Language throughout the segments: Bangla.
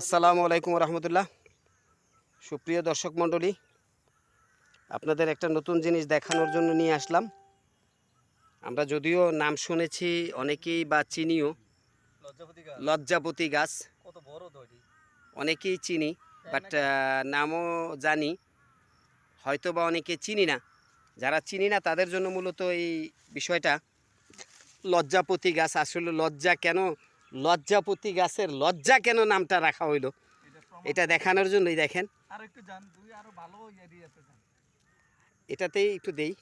আসসালামু আলাইকুম রহমতুল্লাহ সুপ্রিয় দর্শক মণ্ডলী, আপনাদের একটা নতুন জিনিস দেখানোর জন্য নিয়ে আসলাম। আমরা যদিও নাম শুনেছি, অনেকেই বা চিনিও। লজ্জাপতি গাছ। অনেকেই চিনি, বাট নামও জানি। হয়তো বা অনেকে চিনি না। যারা চিনি না, তাদের জন্য মূলত এই বিষয়টা, লজ্জাপতি গাছ। আসলে লজ্জা কেন? লজ্জাপতি গাছের লজ্জা কেন নামটা রাখা হইল? এটা দেখানোর জন্যই দেখেন। যান এটাতেই একটু দেই।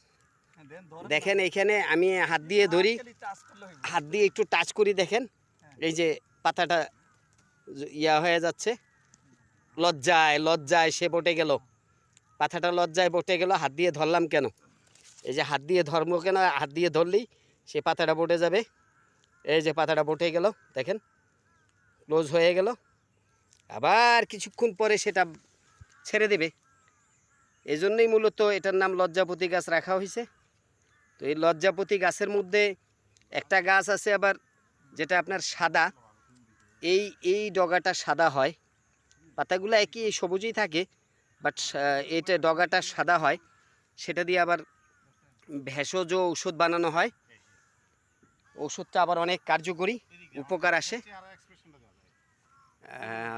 হ্যাঁ, দেখেন এখানে আমি হাত দিয়ে ধরি। করলে হইব। হাত দিয়ে একটু টাচ করি দেখেন। এই যে পাতাটা ইয়া হয়ে যাচ্ছে। লজ্জায় লজ্জায় সে বটে গেল। পাতাটা লজ্জায় বটে গেল। হাত দিয়ে ধরলাম কেন? এই যে হাত দিয়ে ধর্ম কেন? হাত দিয়ে ধরলেই সে পাতাটা বটে যাবে। এই যে পাতাটা বটে গেল, দেখেন ক্লোজ হয়ে গেল। আবার কিছুক্ষণ পরে সেটা ছেড়ে দেবে। এই জন্যই মূলত এটার নাম লজ্জাপতি গাছ রাখা হয়েছে। তো এই লজ্জাপতি গাছের মধ্যে একটা গাছ আছে আবার যেটা আপনার সাদা। এই এই ডগাটা সাদা হয়। পাতাগুলো একই সবুজই থাকে বাট এটা ডগাটা সাদা হয়। সেটা দিয়ে আবার ভেষজ ঔষধ বানানো হয়। ঔষধটা আবার অনেক কার্যকরী, উপকার আসে।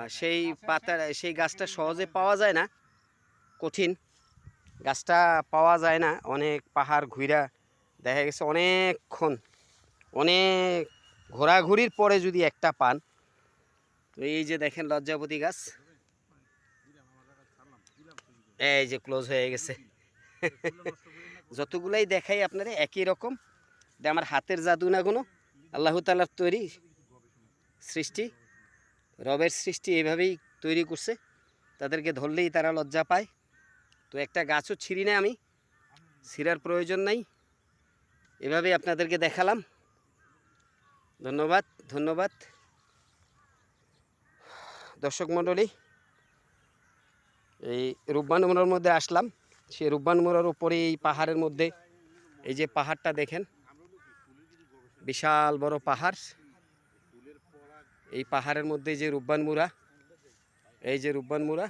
সেই পাতা, সেই গাছটা সহজে পাওয়া যায় না, কঠিন। গাছটা পাওয়া যায় না, অনেক পাহাড় ঘুরা দেখা গেছে অনেকক্ষণ, অনেক ঘোরাঘুরির পরে যদি একটা পান। তো এই যে দেখেন লজ্জাপতি গাছ। এই যে ক্লোজ হয়ে গেছে। যতগুলাই দেখাই আপনারা, একই রকম। এটা আমার হাতের জাদু না কোনো? আল্লাহ তালার তৈরি সৃষ্টি, রবের সৃষ্টি এভাবেই তৈরি করছে। তাদেরকে ধরলেই তারা লজ্জা পায়। তো একটা গাছও ছিঁড়ি না আমি, ছিঁড়ার প্রয়োজন নাই। এভাবে আপনাদেরকে দেখালাম। ধন্যবাদ ধন্যবাদ। দর্শক মণ্ডলী, এই রূপবান মোড়ার মধ্যে আসলাম। সেই রূপবান মোড়ার উপরে এই পাহাড়ের মধ্যে, এই যে পাহাড়টা দেখেন বিশাল বড় পাহাড়। এই পাহাড়ের মধ্যে যে রূপবান মুড়া এই যে রূপবান মুড়া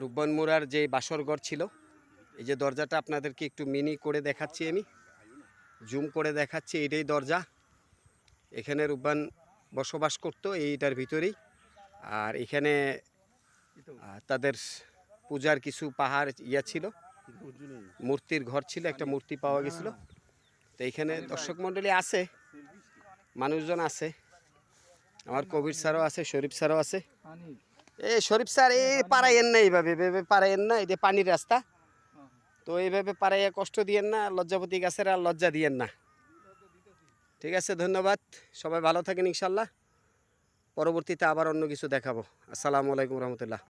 রূপবান মুড়ার যে বাসরঘর ছিল, এই যে দরজাটা আপনাদেরকে একটু মিনি করে দেখাচ্ছি আমি জুম করে দেখাচ্ছি এইটাই দরজা। এখানে রূপবান বসবাস করতো এইটার ভিতরেই। আর এখানে তাদের পূজার কিছু পাহাড় ইয়া ছিল, মূর্তির ঘর ছিল, একটা মূর্তি পাওয়া গেছিল। তো এইখানে দর্শক মণ্ডলী আছে মানুষজন আছে আমার কবির স্যারও আছে শরীফ স্যারও আছে। এ শরীফ স্যার এই পারাইয়েন না এইভাবে এভাবে পারাইয়েন না এই যে পানির রাস্তা। তো এইভাবে পারাইয়া কষ্ট দিয়েন না লজ্জাপতি গাছের আর লজ্জা দিয়েন না। ঠিক আছে ধন্যবাদ। সবাই ভালো থাকেন ইনশাল্লাহ। পরবর্তীতে আবার অন্য কিছু দেখাবো। আসসালামু আলাইকুম রহমতুল্লাহ।